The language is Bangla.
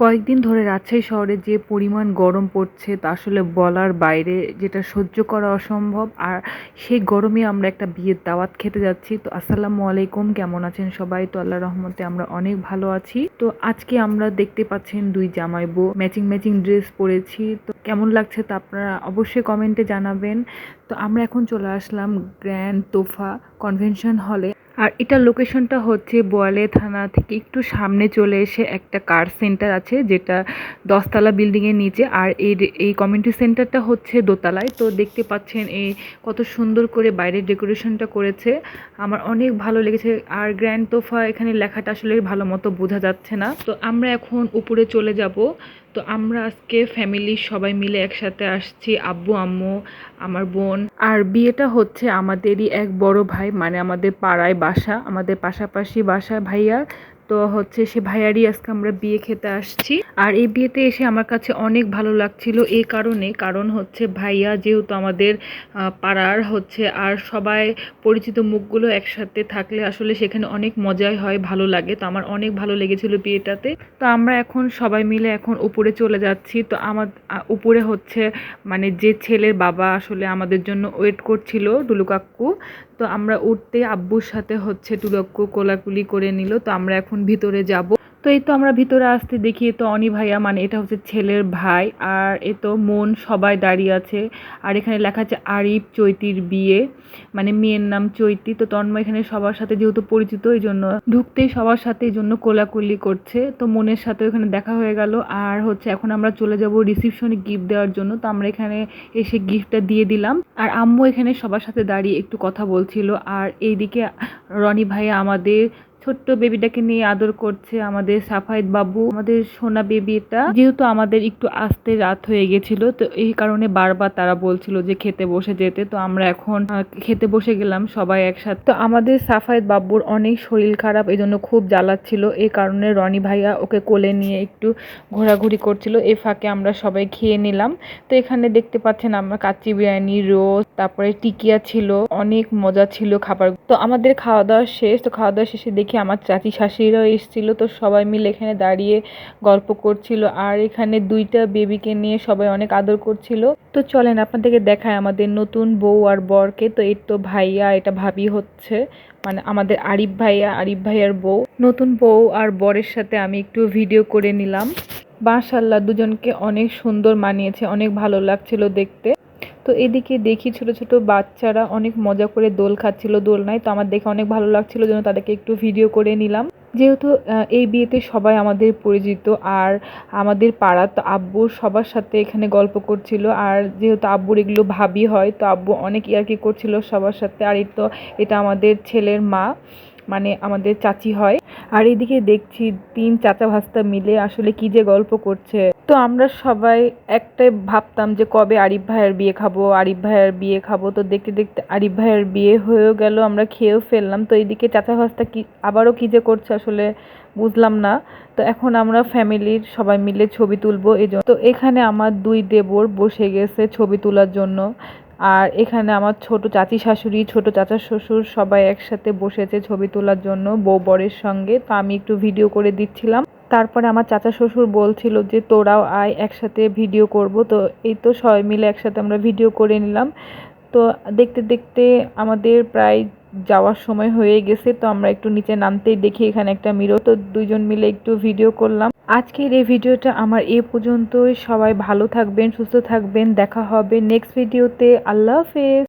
কয়েকদিন ধরে রাজশাহী শহরে যে পরিমাণ গরম পড়ছে তা আসলে বলার বাইরে যেটা সহ্য করা অসম্ভব। আর সেই গরমে আমরা একটা বিয়ের দাওয়াত খেতে যাচ্ছি। তো আসসালামু আলাইকুম, কেমন আছেন সবাই? তো আল্লাহ রহমতে আমরা অনেক ভালো আছি। তো আজকে আমরা দেখতে পাচ্ছেন দুই জামাই বউ। ম্যাচিং ম্যাচিং ড্রেস পরেছি। তো কেমন লাগছে তা আপনারা অবশ্যই কমেন্টে জানাবেন। তো আমরা এখন চলে আসলাম গ্র্যান্ড তোফা কনভেনশন হলে। আর এটার লোকেশনটা হচ্ছে বোয়ালে থানা থেকে একটু সামনে চলে এসে একটা কার সেন্টার আছে, যেটা দশতলা বিল্ডিংয়ের নিচে। আর এই এই কমিউনিটি সেন্টারটা হচ্ছে দোতলায়। তো দেখতে পাচ্ছেন এই কত সুন্দর করে বাইরের ডেকোরেশনটা করেছে। আমার অনেক ভালো লেগেছে। আর গ্র্যান্ড তোফা এখানে লেখাটা আসলে ভালো মতো বোঝা যাচ্ছে না। তো আমরা এখন উপরে চলে যাব। তো আমরা আজকে ফ্যামিলির সবাই মিলে একসাথে আসছি, আব্বু, আম্মু, আমার বোন। আর বিয়েটা হচ্ছে আমাদেরই এক বড় ভাই মানে আমাদের পাড়ায় বাসা, আমাদের পাশাপাশি বাসা ভাইয়ার তো হচ্ছে সে ভাইয়ারই আজকে আমরা বিয়ে খেতে আসছি। আর এই বিয়েতে এসে আমার কাছে অনেক ভালো লাগছিল এই কারণে। কারণ হচ্ছে ভাইয়া যেহেতু আমাদের পাড়ার হচ্ছে, আর সবাই পরিচিত মুখগুলো একসাথে থাকলে আসলে সেখানে অনেক মজাই হয়, ভালো লাগে। তো আমার অনেক ভালো লেগেছিল বিয়েটাতে। তো আমরা এখন সবাই মিলে এখন উপরে চলে যাচ্ছি। তো আমার উপরে হচ্ছে মানে যে ছেলের বাবা আসলে আমাদের জন্য ওয়েট করছিল ডুলু কাকু তো আমরা উঠতে আব্বুর সাথে হচ্ছে টুলক্কু কোলাকুলি করে নিল। তো আমরা এখন ভিতরে যাব। তো এই তো আমরা ভিতরে আসতে দেখি তো অনি ভাইয়া মানে এটা হচ্ছে ছেলের ভাই, আর এ তো মন সবাই দাঁড়িয়ে আছে। আর এখানে লেখা আছে আরিফ চৈতির বিয়ে মানে মেয়ের নাম চৈতি। তো তন্ময় এখানে সবার সাথে যেহেতু পরিচিত, এই জন্য ঢুকতেই সবার সাথে এই জন্য কোলাকুলি করছে। তো মনের সাথে এখানে দেখা হয়ে গেল। আর হচ্ছে এখন আমরা চলে যাব রিসিপশনে গিফট দেওয়ার জন্য। তো আমরা এখানে এসে গিফটটা দিয়ে দিলাম। আর আম্মু এখানে সবার সাথে দাঁড়িয়ে একটু কথা বলছিল। আর এইদিকে রনি ভাইয়া আমাদের ছোট্ট বেবিটাকে নিয়ে আদর করছে আমাদের সাফায়েত বাবু, আমাদের সোনা বেবিটা। যেহেতু আমাদের একটু আসতে রাত হয়ে গেছিল, তো এই কারণে বারবার তারা বলছিল যে খেতে বসে যেতে। তো আমরা এখন খেতে বসে গেলাম সবাই একসাথে। তো আমাদের সাফায়েত বাবুর অনেক শরীর খারাপ এই জন্য খুব জ্বালাচ্ছিল। এই কারণে রনি ভাইয়া ওকে কোলে নিয়ে একটু ঘোরাঘুরি করছিল। এ ফাঁকে আমরা সবাই খেয়ে নিলাম। তো এখানে দেখতে পাচ্ছেন আমরা কাচ্চি বিরিয়ানি, রোজ, তারপরে টিকিয়া ছিল, অনেক মজা ছিল খাবার। তো আমাদের খাওয়া দাওয়া শেষ, তো খাওয়া দাওয়া শেষে দেখি আমার চাচি শাশুড়িরাও এসেছিল তো সবাই মিলে এখানে দাঁড়িয়ে গল্প করছিল। আর এখানে দুইটা বেবিকে নিয়ে সবাই অনেক আদর করছিল। তো চলেন আপনাদেরকে দেখায় আমাদের নতুন বউ আর বরকে। তো এর তো ভাইয়া, এটা ভাবি হচ্ছে। মানে আমাদের আরিফ ভাইয়া, আরিফ ভাইয়ার বউ। নতুন বউ আর বরের সাথে আমি একটু ভিডিও করে নিলাম। মাশাল্লাহ দুজনকে অনেক সুন্দর মানিয়েছে, অনেক ভালো লাগছিল দেখতে। তো এদিকে দেখি ছোট ছোট বাচ্চারা অনেক মজা করে দোল খাচ্ছিল দোল নাই তো আমার দেখে অনেক ভালো লাগছিল যেন তাদেরকে একটু ভিডিও করে নিলাম। যেহেতু এই বিয়েতে সবাই আমাদের পরিচিত আর আমাদের পাড়া তো আব্বুর সবার সাথে এখানে গল্প করছিল। আর যেহেতু আব্বুর এগুলো ভাবি হয়, তো আব্বু অনেক ইয়ার্কি করছিল সবার সাথে। আর এই তো, এটা আমাদের ছেলের মা। মানে আমাদের চাচি হয়। আর এদিকে দেখছি তিন চাচা ভাস্তা মিলে আসলে কি যে গল্প করছে। তো আমরা সবাই একটাই ভাবতাম যে কবে আরিফ ভাইয়ের বিয়ে খাব, আরিফ ভাইয়ের বিয়ে খাব। তো দেখতে দেখতে আরিফ ভাইয়ের বিয়ে হয়েও গেল, আমরা খেয়েও ফেললাম। তো এইদিকে চাচা ভাস্তা কি, আবারও কী যে করছে আসলে বুঝলাম না। তো এখন আমরা ফ্যামিলির সবাই মিলে ছবি তুলবো এই তো এখানে আমার দুই দেবর বসে গেছে ছবি তোলার জন্য। আর এখানে আমার ছোট চাচি শাশুড়ি, ছোট চাচা শ্বশুর সবাই একসাথে বসেছে ছবি তোলার জন্য, বউ বরের সঙ্গে। তো আমি একটু ভিডিও করে দিচ্ছিলাম। তারপরে আমার চাচা শ্বশুর বলছিল যে, তোরাও আয়, একসাথে ভিডিও করব। তো এই তো সবাই মিলে একসাথে আমরা ভিডিও করে নিলাম। তো দেখতে দেখতে আমাদের প্রায় যাওয়ার সময় হয়ে গেছে, তো আমরা একটু নিচে নামতেই দেখি এখানে একটা মিরো তো দুজন মিলে একটু ভিডিও করলাম। আজকের এই ভিডিওটা আমার এ পর্যন্তই। সবাই ভালো থাকবেন, সুস্থ থাকবেন। দেখা হবে নেক্সট ভিডিওতে আল্লাহ হাফেজ।